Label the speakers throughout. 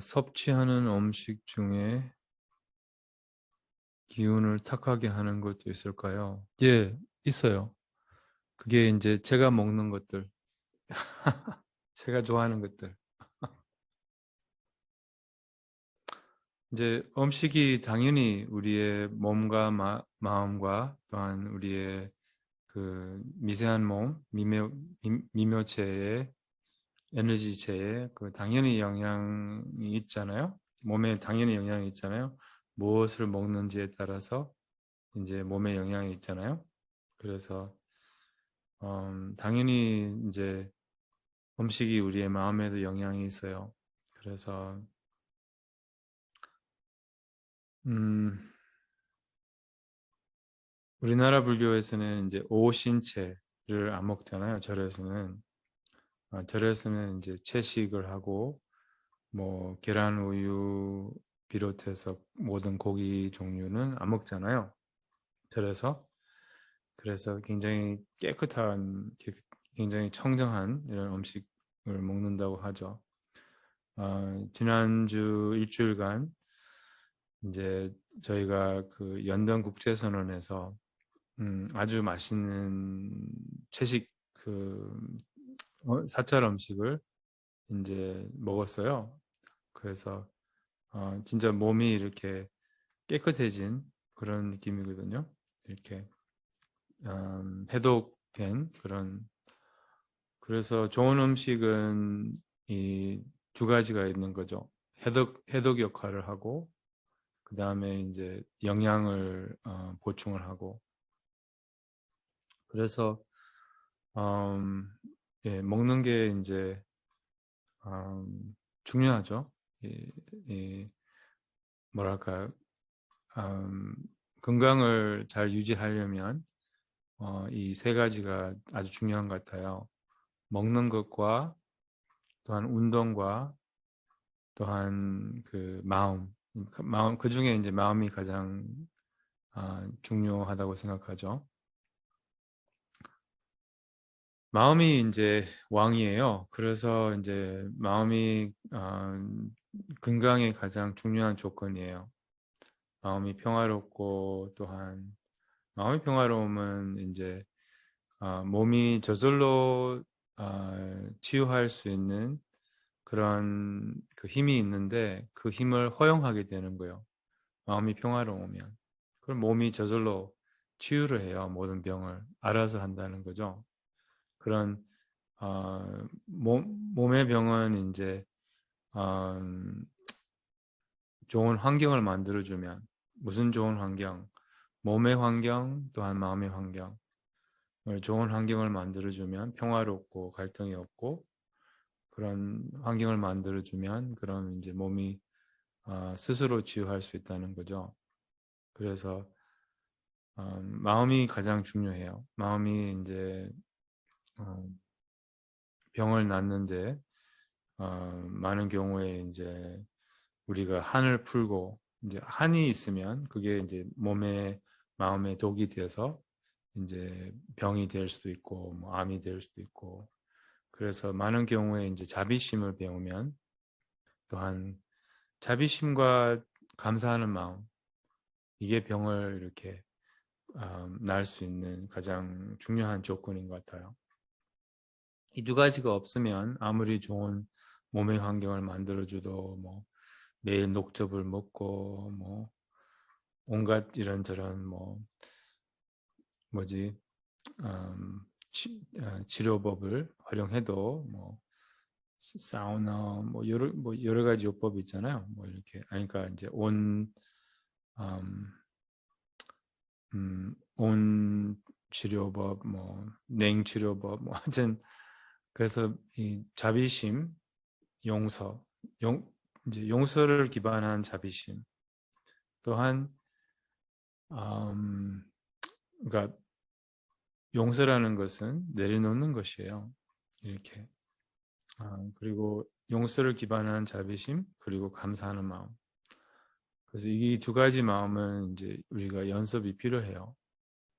Speaker 1: 섭취하는 음식 중에 기운을 탁하게 하는 것도 있을까요? 예, 있어요. 그게 이제 제가 먹는 것들, 제가 좋아하는 것들. 이제 음식이 당연히 우리의 몸과 마, 마음과 또한 우리의 그 미세한 몸, 미묘, 미- 미묘체에 에너지체에 그 당연히 영향이 있잖아요. 몸에 당연히 영향이 있잖아요. 무엇을 먹는지에 따라서 이제 몸에 영향이 있잖아요. 그래서 음, 당연히 이제 음식이 우리의 마음에도 영향이 있어요. 그래서 음, 우리나라 불교에서는 이제 오신채를 안 먹잖아요. 절에서는 어, 절에서는 이제 채식을 하고 뭐 계란 우유 비롯해서 모든 고기 종류는 안 먹잖아요. 절에서 그래서 굉장히 깨끗한 깨- 굉장히 청정한 이런 음식을 먹는다고 하죠. 어, 지난주 일주일간 이제 저희가 그 연던 국제선언에서 음, 아주 맛있는 채식 그 어, 사찰 음식을 이제 먹었어요. 그래서 어, 진짜 몸이 이렇게 깨끗해진 그런 느낌이거든요. 이렇게 음, 해독된 그런 그래서 좋은 음식은 이 두 가지가 있는 거죠. 해독 해독 역할을 하고 그 다음에 이제 영양을 어, 보충을 하고 그래서 음, 예, 먹는 게 이제 음, 중요하죠. 이, 이 뭐랄까 음, 건강을 잘 유지하려면 어, 이 세 가지가 아주 중요한 것 같아요. 먹는 것과 또한 운동과 또한 그 마음, 그 마음 그 중에 이제 마음이 가장 아, 중요하다고 생각하죠. 마음이 이제 왕이에요. 그래서 이제 마음이 어, 건강에 가장 중요한 조건이에요. 마음이 평화롭고 또한 마음이 평화로우면 이제 어, 몸이 저절로 어, 치유할 수 있는 그런 그 힘이 있는데 그 힘을 허용하게 되는 거예요. 마음이 평화로우면 그럼 몸이 저절로 치유를 해요. 모든 병을 알아서 한다는 거죠. 그런 어, 몸, 몸의 병은 이제 어, 좋은 환경을 만들어주면 무슨 좋은 환경? 몸의 환경 또한 마음의 환경 좋은 환경을 만들어주면 평화롭고 갈등이 없고 그런 환경을 만들어주면 그럼 이제 몸이 어, 스스로 치유할 수 있다는 거죠. 그래서 어, 마음이 가장 중요해요. 마음이 이제 어, 병을 낫는데 어, 많은 경우에 이제 우리가 한을 풀고 이제 한이 있으면 그게 이제 몸에 마음에 독이 되어서 이제 병이 될 수도 있고 뭐 암이 될 수도 있고 그래서 많은 경우에 이제 자비심을 배우면 또한 자비심과 감사하는 마음 이게 병을 이렇게 어, 나을 수 있는 가장 중요한 조건인 것 같아요. 이 두 가지가 없으면 아무리 좋은 몸의 환경을 만들어줘도 뭐 매일 녹즙을 먹고 뭐 온갖 이런저런 뭐 뭐지 음, 치, 어, 치료법을 활용해도 뭐 사우나 뭐 여러 뭐 여러 가지 요법이 있잖아요. 뭐 이렇게 아니 그러니까 이제 온 음, 음, 온 치료법 뭐 냉 치료법 뭐 하여튼 그래서 이 자비심 용서 용 이제 용서를 기반한 자비심 또한 음, 그러니까 용서라는 것은 내려놓는 것이에요. 이렇게 아, 그리고 용서를 기반한 자비심 그리고 감사하는 마음. 그래서 이 두 가지 마음은 이제 우리가 연습이 필요해요.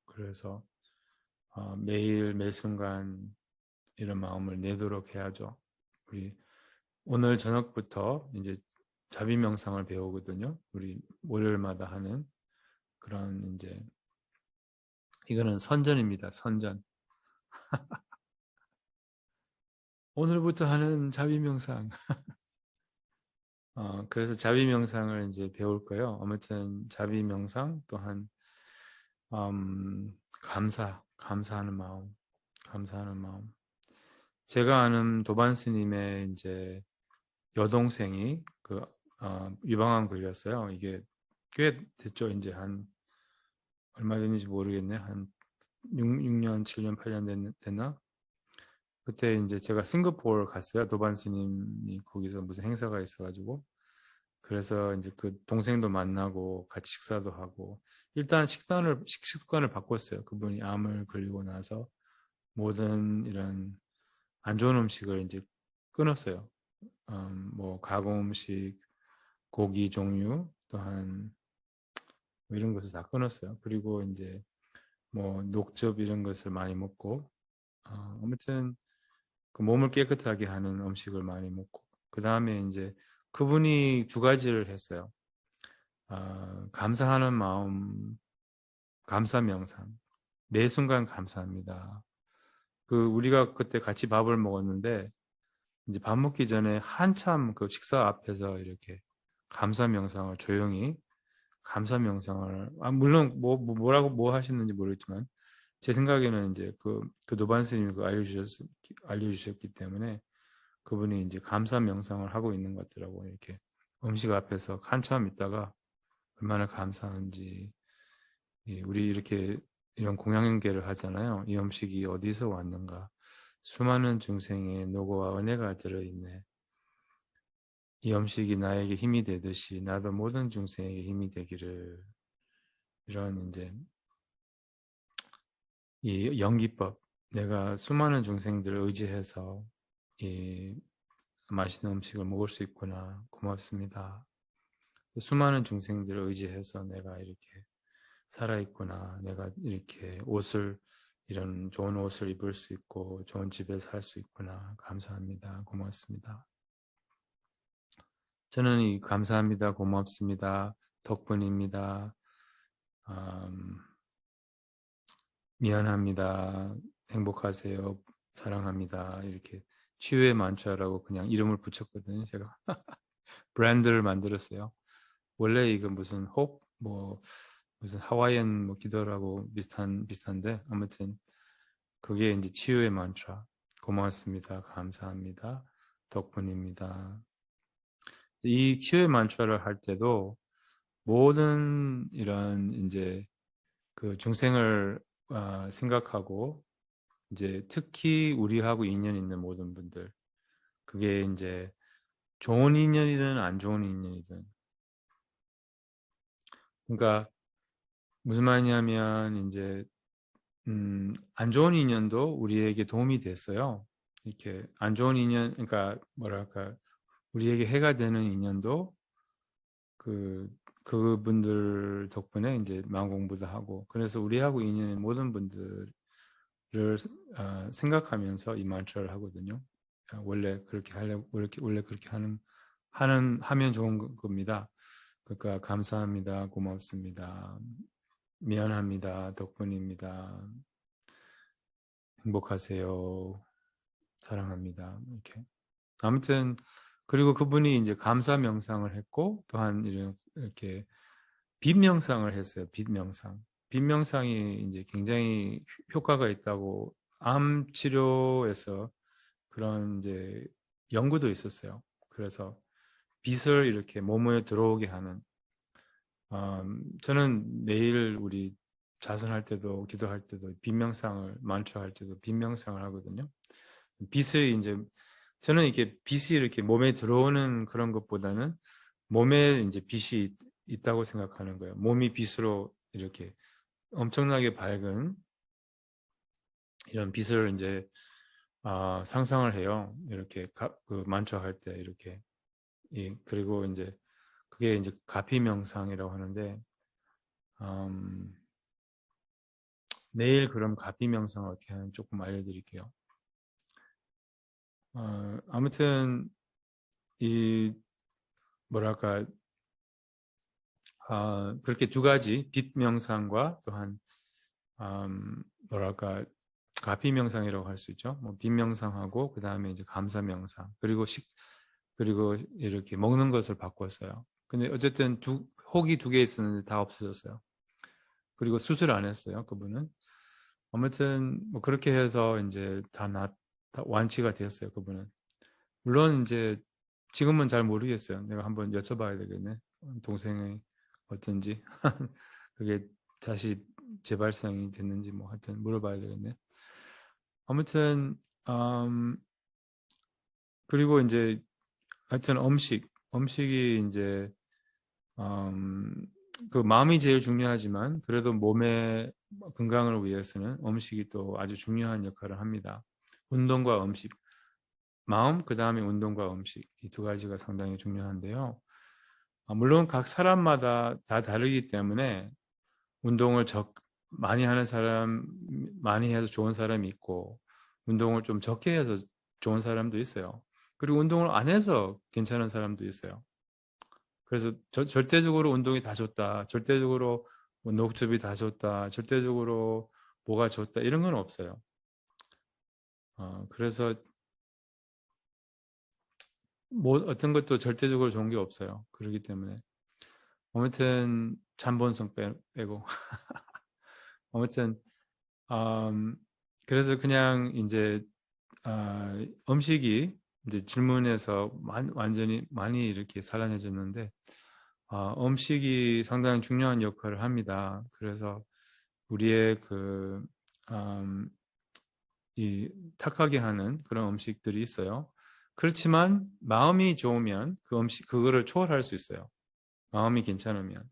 Speaker 1: 그래서 어, 매일 매 순간 이런 마음을 내도록 해야죠. 우리 오늘 저녁부터 이제 자비 명상을 배우거든요. 우리 월요일마다 하는 그런 이제 이거는 선전입니다. 선전. 오늘부터 하는 자비 명상. 어, 그래서 자비 명상을 이제 배울 거예요. 아무튼 자비 명상 또한 음, 감사, 감사하는 마음, 감사하는 마음. 제가 아는 도반 스님의 이제 여동생이 그 어, 유방암 걸렸어요. 이게 꽤 됐죠. 이제 한 얼마 됐는지 모르겠네. 한 6, 6년, 7년, 8년 됐, 나 그때 이제 제가 싱가포르 갔어요. 도반 스님이 거기서 무슨 행사가 있어가지고 그래서 이제 그 동생도 만나고 같이 식사도 하고 일단 식단을 식습관을 바꿨어요. 그분이 암을 걸리고 나서 모든 이런 안 좋은 음식을 이제 끊었어요. 음, 뭐 가공 음식, 고기 종류 또한 뭐 이런 것을 다 끊었어요. 그리고 이제 뭐 녹즙 이런 것을 많이 먹고 어, 아무튼 그 몸을 깨끗하게 하는 음식을 많이 먹고 그 다음에 이제 그분이 두 가지를 했어요. 어, 감사하는 마음, 감사 명상. 매 순간 감사합니다. 그 우리가 그때 같이 밥을 먹었는데 이제 밥 먹기 전에 한참 그 식사 앞에서 이렇게 감사 명상을 조용히 감사 명상을 아 물론 뭐, 뭐 뭐라고 뭐 하셨는지 모르겠지만 제 생각에는 이제 그, 그 노반 스님이 그 알려주셨, 알려주셨기 때문에 그분이 이제 감사 명상을 하고 있는 것 같더라고요. 이렇게 음식 앞에서 한참 있다가 얼마나 감사한지 우리 이렇게 이런 공양연계를 하잖아요. 이 음식이 어디서 왔는가? 수많은 중생의 노고와 은혜가 들어있네. 이 음식이 나에게 힘이 되듯이 나도 모든 중생에게 힘이 되기를 이런 이제 이 연기법 내가 수많은 중생들을 의지해서 이 맛있는 음식을 먹을 수 있구나 고맙습니다. 수많은 중생들을 의지해서 내가 이렇게 살아있구나 내가 이렇게 옷을 이런 좋은 옷을 입을 수 있고 좋은 집에 살 수 있구나 감사합니다 고맙습니다. 저는 이 감사합니다 고맙습니다 덕분입니다. 음, 미안합니다. 행복하세요. 사랑합니다. 이렇게 치유의 만차라고 그냥 이름을 붙였거든요. 제가 브랜드를 만들었어요. 원래 이거 무슨 홉, 뭐 무슨 하와이안 뭐 기도라고 비슷한 비슷한데 아무튼 그게 이제 치유의 만차. 고맙습니다. 감사합니다. 덕분입니다. 이 치유의 만차를 할 때도 모든 이런 이제 그 중생을 어, 생각하고 이제 특히 우리하고 인연 있는 모든 분들 그게 이제 좋은 인연이든 안 좋은 인연이든 그러니까 무슨 말이냐면 이제 음, 안 좋은 인연도 우리에게 도움이 됐어요. 이렇게 안 좋은 인연 그러니까 뭐랄까 우리에게 해가 되는 인연도 그 그분들 덕분에 이제 마음 공부도 하고 그래서 우리하고 인연의 모든 분들을 어, 생각하면서 이 만tra를 하거든요. 어, 원래 그렇게 하려 그렇게 원래 그렇게 하는 하는 하면 좋은 겁니다. 그러니까 감사합니다, 고맙습니다, 미안합니다, 덕분입니다, 행복하세요, 사랑합니다 이렇게 아무튼 그리고 그분이 이제 감사 명상을 했고 또한 이렇게 빛 명상을 했어요. 빛 명상. 빛 명상이 이제 굉장히 효과가 있다고 암 치료에서 그런 이제 연구도 있었어요. 그래서 빛을 이렇게 몸에 들어오게 하는 음, 저는 매일 우리 자선할 때도 기도할 때도 빛 명상을 만초할 때도 빛 명상을 하거든요. 빛을 이제 저는 이게 빛이 이렇게 몸에 들어오는 그런 것보다는 몸에 이제 빛이 있 다고 생각하는 거예요. 몸이 빛으로 이렇게 엄청나게 밝은 이런 빛을 이제 아, 상상을 해요. 이렇게 가, 그 만초할 때 이렇게 예, 그리고 이제 그게 이제 가피 명상이라고 하는데 음, 내일 그럼 가피 명상을 어떻게 하는 조금 알려드릴게요. 어, 아무튼 이 뭐랄까 아, 그렇게 두 가지 빛 명상과 또한 음, 뭐랄까 가피 명상이라고 할 수 있죠. 뭐빛 명상하고 그 다음에 이제 감사 명상 그리고 식 그리고 이렇게 먹는 것을 바꿨어요. 근데 어쨌든 두 혹이 두 개 있었는데 다 없어졌어요. 그리고 수술 안 했어요. 그분은 아무튼 뭐 그렇게 해서 이제 다, 나, 다 완치가 되었어요. 그분은 물론 이제 지금은 잘 모르겠어요. 내가 한번 여쭤봐야 되겠네. 동생의 어떤지 그게 다시 재발상이 됐는지 뭐 하여튼 물어봐야 되겠네. 아무튼 음, 그리고 이제 하여튼 음식 음식이 이제 음, 그 마음이 제일 중요하지만 그래도 몸의 건강을 위해서는 음식이 또 아주 중요한 역할을 합니다. 운동과 음식, 마음 그 다음에 운동과 음식 이 두 가지가 상당히 중요한데요. 아, 물론 각 사람마다 다 다르기 때문에 운동을 적 많이 하는 사람 많이 해서 좋은 사람이 있고 운동을 좀 적게 해서 좋은 사람도 있어요. 그리고 운동을 안 해서 괜찮은 사람도 있어요. 그래서 저, 절대적으로 운동이 다 좋다. 절대적으로 뭐 녹즙이 다 좋다. 절대적으로 뭐가 좋다. 이런 건 없어요. 어, 그래서 뭐 어떤 것도 절대적으로 좋은 게 없어요. 그렇기 때문에 아무튼 잠본성 빼고 아무튼 음, 그래서 그냥 이제 어, 음식이 이제 질문에서 많, 완전히 많이 이렇게 살아내졌는데 어, 음식이 상당히 중요한 역할을 합니다. 그래서 우리의 그 음, 이 탁하게 하는 그런 음식들이 있어요. 그렇지만 마음이 좋으면 그 음식 그거를 초월할 수 있어요. 마음이 괜찮으면.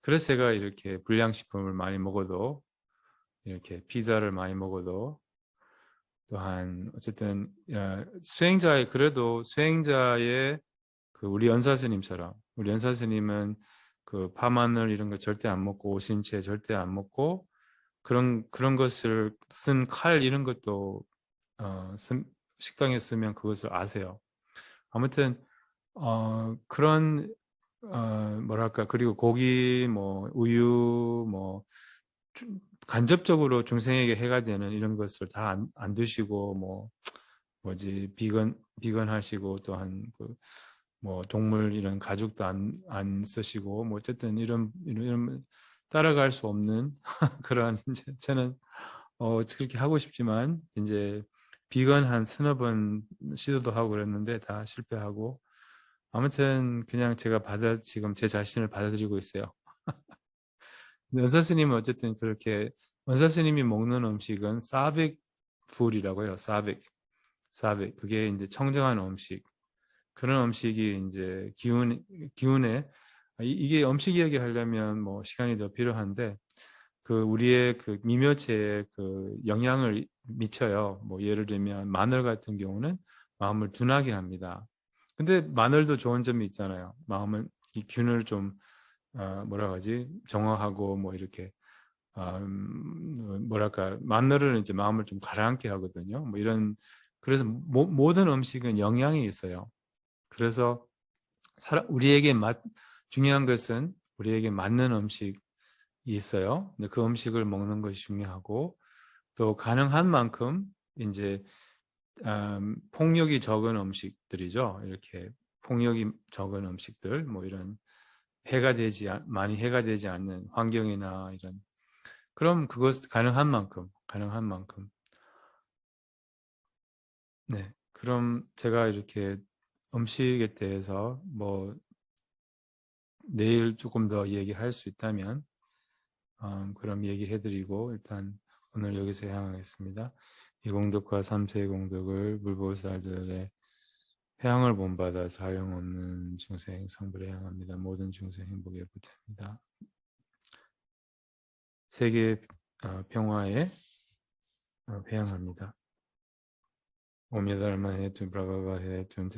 Speaker 1: 그래서 제가 이렇게 불량식품을 많이 먹어도 이렇게 피자를 많이 먹어도 또한 어쨌든 수행자의 그래도 수행자의 그 우리 연사 스님처럼 우리 연사 스님은 그 파마늘 이런 거 절대 안 먹고 오신채 절대 안 먹고 그런 그런 것을 쓴 칼 이런 것도 어, 쓴, 식당에 쓰면 그것을 아세요. 아무튼 어, 그런 어, 뭐랄까 그리고 고기 뭐 우유 뭐 간접적으로 중생에게 해가 되는 이런 것을 다안 안 드시고 뭐 뭐지 비건 비건 하시고 또한 그 뭐 동물 이런 가죽도 안 안 쓰시고 뭐 어쨌든 이런 이런 따라갈 수 없는 그런 이제 저는 어 그렇게 하고 싶지만 이제 비건 한 서너 번 시도도 하고 그랬는데 다 실패하고 아무튼 그냥 제가 받아 지금 제 자신을 받아들이고 있어요. 원사 스님은 어쨌든 그렇게 원사 스님이 먹는 음식은 사백 풀이라고 해요. 사백. 사백. 그게 이제 청정한 음식. 그런 음식이 이제 기운 기운에 이게 음식 이야기 하려면 뭐 시간이 더 필요한데 그 우리의 그 미묘체에 그 영향을 미쳐요. 뭐 예를 들면 마늘 같은 경우는 마음을 둔하게 합니다. 근데 마늘도 좋은 점이 있잖아요. 마음은 이 균을 좀 어, 뭐라 하지 정화하고 뭐 이렇게 어, 뭐랄까 마늘은 이제 마음을 좀 가라앉게 하거든요. 뭐 이런 그래서 모, 모든 음식은 영향이 있어요. 그래서 사람, 우리에게 맛 중요한 것은 우리에게 맞는 음식 있어요. 근데 그 음식을 먹는 것이 중요하고 또 가능한 만큼 이제 음, 폭력이 적은 음식들이죠. 이렇게 폭력이 적은 음식들, 뭐 이런 해가 되지 많이 해가 되지 않는 환경이나 이런. 그럼 그것 가능한 만큼 가능한 만큼. 네. 그럼 제가 이렇게 음식에 대해서 뭐 내일 조금 더 얘기할 수 있다면 음, 그럼 얘기해드리고 일단 오늘 여기서 향하겠습니다. 이 공덕과 삼세의 공덕을 물보살들의 해양을 본받아 사용없는 중생 성불에 향합니다. 모든 중생 행복에 보탭니다. 세계 어, 평화에 회양합니다. 오미달마해 두 브라바바해 둔